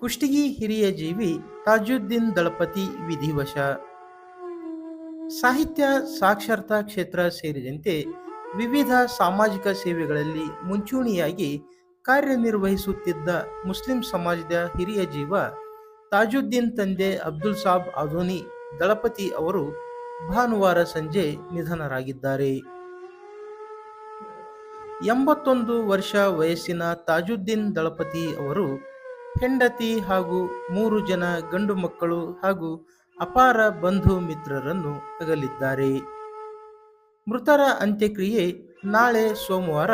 ಕುಷ್ಟಗಿ ಹಿರಿಯ ಜೀವಿ ತಾಜುದ್ದೀನ್ ದಳಪತಿ ವಿಧಿವಶ. ಸಾಹಿತ್ಯ, ಸಾಕ್ಷರತಾ ಕ್ಷೇತ್ರ ಸೇರಿದಂತೆ ವಿವಿಧ ಸಾಮಾಜಿಕ ಸೇವೆಗಳಲ್ಲಿ ಮುಂಚೂಣಿಯಾಗಿ ಕಾರ್ಯನಿರ್ವಹಿಸುತ್ತಿದ್ದ ಮುಸ್ಲಿಂ ಸಮಾಜದ ಹಿರಿಯ ಜೀವ ತಾಜುದ್ದೀನ್ ತಂದೆ ಅಬ್ದುಲ್ ಸಾಬ್ ಅಧೋನಿ ದಳಪತಿ ಅವರು ಭಾನುವಾರ ಸಂಜೆ ನಿಧನರಾಗಿದ್ದಾರೆ. ಎಂಬತ್ತೊಂದು ವರ್ಷ ವಯಸ್ಸಿನ ತಾಜುದ್ದೀನ್ ದಳಪತಿ ಅವರು ಹೆಂಡತಿ ಹಾಗೂ ಮೂರು ಜನ ಗಂಡು ಮಕ್ಕಳು ಹಾಗೂ ಅಪಾರ ಬಂಧು ಮಿತ್ರರನ್ನು ಅಗಲಿದ್ದಾರೆ. ಮೃತರ ಅಂತ್ಯಕ್ರಿಯೆ ನಾಳೆ ಸೋಮವಾರ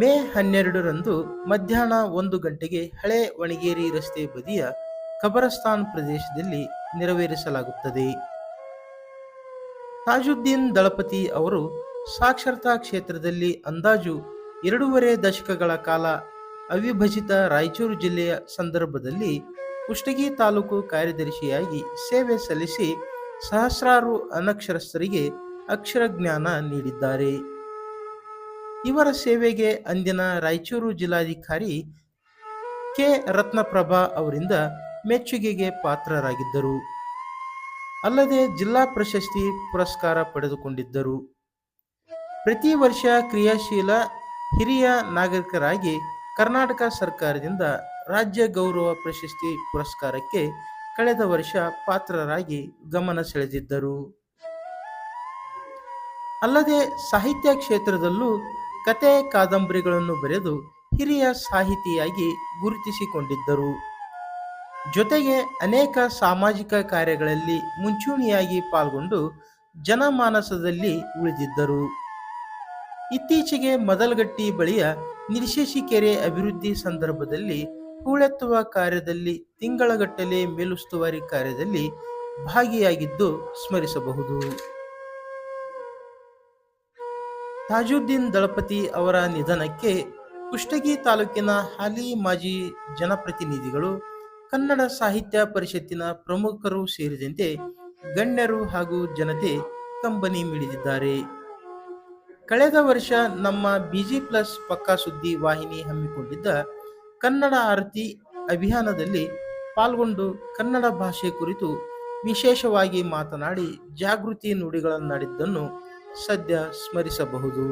ಮೇ ಹನ್ನೆರಡರಂದು ಮಧ್ಯಾಹ್ನ ಒಂದು ಗಂಟೆಗೆ ಹಳೆ ವಣಿಗೇರಿ ರಸ್ತೆ ಬದಿಯ ಖಬರಸ್ತಾನ್ ಪ್ರದೇಶದಲ್ಲಿ ನೆರವೇರಿಸಲಾಗುತ್ತದೆ. ತಾಜುದ್ದೀನ್ ದಳಪತಿ ಅವರು ಸಾಕ್ಷರತಾ ಕ್ಷೇತ್ರದಲ್ಲಿ ಅಂದಾಜು ಎರಡೂವರೆ ದಶಕಗಳ ಕಾಲ ಅವಿಭಜಿತ ರಾಯಚೂರು ಜಿಲ್ಲೆಯ ಸಂದರ್ಭದಲ್ಲಿ ಕುಷ್ಟಗಿ ತಾಲೂಕು ಕಾರ್ಯದರ್ಶಿಯಾಗಿ ಸೇವೆ ಸಲ್ಲಿಸಿ ಸಹಸ್ರಾರು ಅನಕ್ಷರಸ್ಥರಿಗೆ ಅಕ್ಷರ ಜ್ಞಾನ ನೀಡಿದ್ದಾರೆ. ಇವರ ಸೇವೆಗೆ ಅಂದಿನ ರಾಯಚೂರು ಜಿಲ್ಲಾಧಿಕಾರಿ ಕೆ. ರತ್ನಪ್ರಭಾ ಅವರಿಂದ ಮೆಚ್ಚುಗೆಗೆ ಪಾತ್ರರಾಗಿದ್ದರು. ಅಲ್ಲದೆ ಜಿಲ್ಲಾ ಪ್ರಶಸ್ತಿ ಪುರಸ್ಕಾರ ಪಡೆದುಕೊಂಡಿದ್ದರು. ಪ್ರತಿ ವರ್ಷ ಕ್ರಿಯಾಶೀಲ ಹಿರಿಯ ನಾಗರಿಕರಾಗಿ ಕರ್ನಾಟಕ ಸರ್ಕಾರದಿಂದ ರಾಜ್ಯ ಗೌರವ ಪ್ರಶಸ್ತಿ ಪುರಸ್ಕಾರಕ್ಕೆ ಕಳೆದ ವರ್ಷ ಪಾತ್ರರಾಗಿ ಗಮನ ಸೆಳೆದಿದ್ದರು. ಅಲ್ಲದೆ ಸಾಹಿತ್ಯ ಕ್ಷೇತ್ರದಲ್ಲೂ ಕತೆ ಕಾದಂಬರಿಗಳನ್ನು ಬರೆದು ಹಿರಿಯ ಸಾಹಿತಿಯಾಗಿ ಗುರುತಿಸಿಕೊಂಡಿದ್ದರು. ಜೊತೆಗೆ ಅನೇಕ ಸಾಮಾಜಿಕ ಕಾರ್ಯಗಳಲ್ಲಿ ಮುಂಚೂಣಿಯಾಗಿ ಪಾಲ್ಗೊಂಡು ಜನಮಾನಸದಲ್ಲಿ ಉಳಿದಿದ್ದರು. ಇತ್ತೀಚೆಗೆ ಮದಲಗಟ್ಟಿ ಬಳಿಯ ನಿರ್ಶೇಷಿಕೆರೆ ಅಭಿವೃದ್ಧಿ ಸಂದರ್ಭದಲ್ಲಿ ಹೂಳೆತ್ತುವ ಕಾರ್ಯದಲ್ಲಿ ತಿಂಗಳಗಟ್ಟಲೆ ಮೇಲುಸ್ತುವಾರಿ ಕಾರ್ಯದಲ್ಲಿ ಭಾಗಿಯಾಗಿದ್ದು ಸ್ಮರಿಸಬಹುದು. ತಾಜುದ್ದೀನ್ ದಳಪತಿ ಅವರ ನಿಧನಕ್ಕೆ ಕುಷ್ಟಗಿ ತಾಲೂಕಿನ ಹಾಲಿ ಮಾಜಿ ಜನಪ್ರತಿನಿಧಿಗಳು, ಕನ್ನಡ ಸಾಹಿತ್ಯ ಪರಿಷತ್ತಿನ ಪ್ರಮುಖರು ಸೇರಿದಂತೆ ಗಣ್ಯರು ಹಾಗೂ ಜನತೆ ಕಂಬನಿ ಮಿಡಿದಿದ್ದಾರೆ. ಕಳೆದ ವರ್ಷ ನಮ್ಮ ಬಿಜಿ ಪ್ಲಸ್ ಪಕ್ಕಾ ಸುದ್ದಿ ವಾಹಿನಿ ಹಮ್ಮಿಕೊಂಡಿದ್ದ ಕನ್ನಡ ಆರತಿ ಅಭಿಯಾನದಲ್ಲಿ ಪಾಲ್ಗೊಂಡು ಕನ್ನಡ ಭಾಷೆ ಕುರಿತು ವಿಶೇಷವಾಗಿ ಮಾತನಾಡಿ ಜಾಗೃತಿ ನುಡಿಗಳನ್ನಾಡಿದ್ದನ್ನು ಸದ್ಯ ಸ್ಮರಿಸಬಹುದು.